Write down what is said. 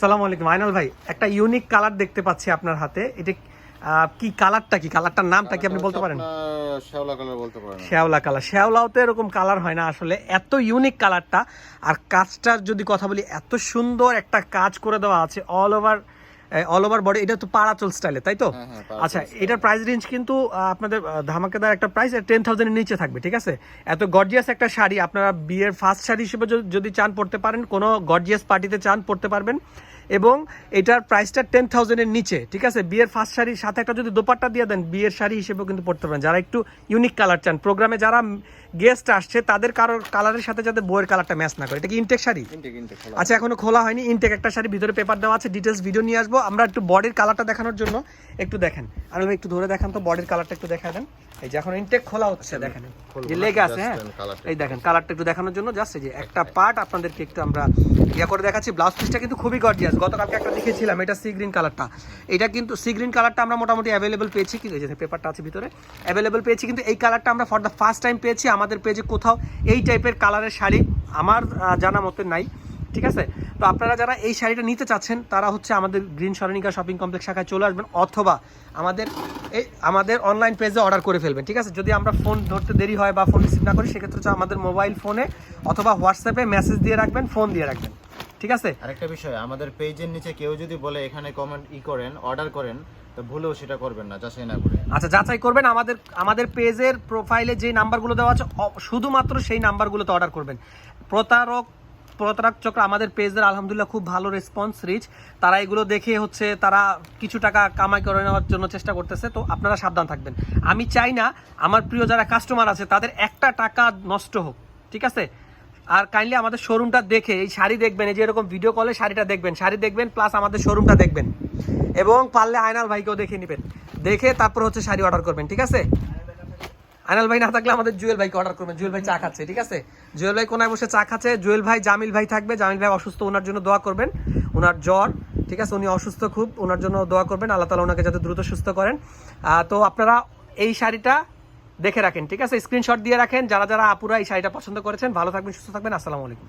সালাম আলাইকুম। আইনাল ভাই একটা ইউনিক কালার দেখতে পাচ্ছি আপনার হাতে। এটা কি কালারটা কি? কালারটার নামটা কি আপনি বলতে পারেন? শ্যাওলা কালার বলতে পারেন। শ্যাওলা কালার শ্যাওলাও তো এরকম কালার হয় না আসলে। এত ইউনিক কালারটা আর কাজটার যদি কথা বলি এত সুন্দর একটা কাজ করে দেওয়া আছে all over all over body এটা তো পাড়াচল স্টাইলে তাই তো? হ্যাঁ, হ্যাঁ, আচ্ছা এটার প্রাইস রেঞ্জ কিন্তু আপনাদের ধামাকাদার একটা প্রাইস টেন থাউজেন্ডের নিচে থাকবে ঠিক আছে? এত গর্জিয়াস একটা শাড়ি আপনারা বিয়ের ফার্স্ট শাড়ি হিসেবে যদি চান পড়তে পারেন কোনো গর্জিয়াস পার্টিতে চান পড়তে পারবেন। এবং এটার প্রাইসটা টেন থাউজেন্ডের নিচে, ঠিক আছে? বিয়ের ফার্স্ট শাড়ির সাথে একটা যদি দোপাট্টা দিয়ে দেন, বিয়ের শাড়ি হিসেবেও কিন্তু পড়তে পারেন। যারা একটু ইউনিক কালার চান প্রোগ্রামে যারা গেস্ট আসছে তাদের কারোর কালারের সাথে যাতে বইয়ের কালারটা ম্যাচ না করে। এটা কি ইনটেক শাড়ি? আচ্ছা এখনও খোলা হয়নি। ইনটেক একটা শাড়ি ভিতরে পেপার দেওয়া আছে ডিটেলস ভিডিও নিয়ে আসব। আমরা একটু বডির কালারটা দেখানোর জন্য একটু দেখেন। আর একটু ধরে দেখান তো বডির কালারটা একটু দেখা দেন। এই যে এখন ইনটেক খোলা হচ্ছে দেখেন। যে লেগে আছে হ্যাঁ? এই দেখেন কালারটা একটু দেখানোর জন্য জাস্ট যে একটা পার্ট আপনাদেরকে একটু আমরা ইয়া করে দেখাচ্ছি। ব্লাউজ পিসটা কিন্তু খুবই গর্জিয়াস গতকালকে একটা দেখেছিলাম এটা সি গ্রিন কালারটা এটা কিন্তু সি গ্রিন কালারটা আমরা মোটামুটি অ্যাভেলেবল পেয়েছি কিন্তু পেপারটা আছে ভিতরে অ্যাভেলেবল পেয়েছি কিন্তু এই কালারটা আমরা ফর দ্য ফার্স্ট টাইম পেয়েছি। আমাদের পেজে কোথাও এই টাইপের কালারের শাড়ি আমার জানা মতে নাই, ঠিক আছে? তো আপনারা যারা এই শাড়িটা নিতে চাচ্ছেন, তারা হচ্ছে আমাদের গ্রিন সরণিকা শপিং কমপ্লেক্স শাখায় চলে আসবেন, অথবা আমাদের এই, আমাদের অনলাইন পেজে অর্ডার করে ফেলবেন, ঠিক আছে? যদি আমরা ফোন ধরতে দেরি হয় বা ফোন রিসিভ না করি, সেক্ষেত্রে হচ্ছে আমাদের মোবাইল ফোনে অথবা হোয়াটসঅ্যাপে মেসেজ দিয়ে রাখবেন ফোন দিয়ে রাখবেন। ঠিক আছে? আরেকটা বিষয় আমাদের পেজের নিচে কেউ যদি বলে এখানে কমেন্ট ই করেন অর্ডার করেন তো ভুলেও সেটা করবেন না যাচাই না করে। আচ্ছা যাচাই করবেন আমাদের আমাদের পেজের প্রোফাইলে যে নাম্বারগুলো দেওয়া আছে শুধুমাত্র সেই নাম্বারগুলোতে অর্ডার করবেন। প্রতারক প্রতারক চক্র আমাদের পেজের আলহামদুলিল্লাহ খুব ভালো রেসপন্স রিচ তারা এগুলো দেখে হচ্ছে তারা কিছু টাকা কামাই করে নেওয়ার জন্য চেষ্টা করতেছে তো আপনারা সাবধান থাকবেন। আমি চাই না আমার প্রিয় যারা কাস্টমার আছে তাদের একটা টাকা নষ্ট হোক ঠিক আছে? আর কাইন্ডলি আমাদের শোরুমটা দেখে এই শাড়ি দেখবেন, এই যে এরকম ভিডিও কলে শাড়িটা দেখবেন। শাড়ি দেখবেন প্লাস আমাদের শোরুমটা দেখবেন। এবং পারলে আয়নাল ভাইকেও দেখে নেবেন। দেখে তারপর হচ্ছে শাড়ি অর্ডার করবেন, ঠিক আছে? আয়নাল ভাই না থাকলে আমাদের জুয়েল ভাইকে অর্ডার করবেন। জুয়েল ভাই চা খাচ্ছে, ঠিক আছে? জুয়েল ভাই কোনায় বসে চা খাচ্ছে। জুয়েল ভাই, জামিল ভাই থাকবে। জামিল ভাই অসুস্থ, ওনার জন্য দোয়া করবেন। ওনার জ্বর, ঠিক আছে? উনি অসুস্থ খুব, ওনার জন্য দোয়া করবেন। আল্লাহ তালা ওনাকে যাতে দ্রুত সুস্থ করেন। তো আপনারা এই শাড়িটা দেখে রাখেন, ঠিক আছে? স্ক্রিনশট দিয়ে রাখেন। যারা যারা আপুরা এই শাড়িটা পছন্দ করেছেন, ভালো থাকবেন, সুস্থ থাকবেন। আসসালামু আলাইকুম।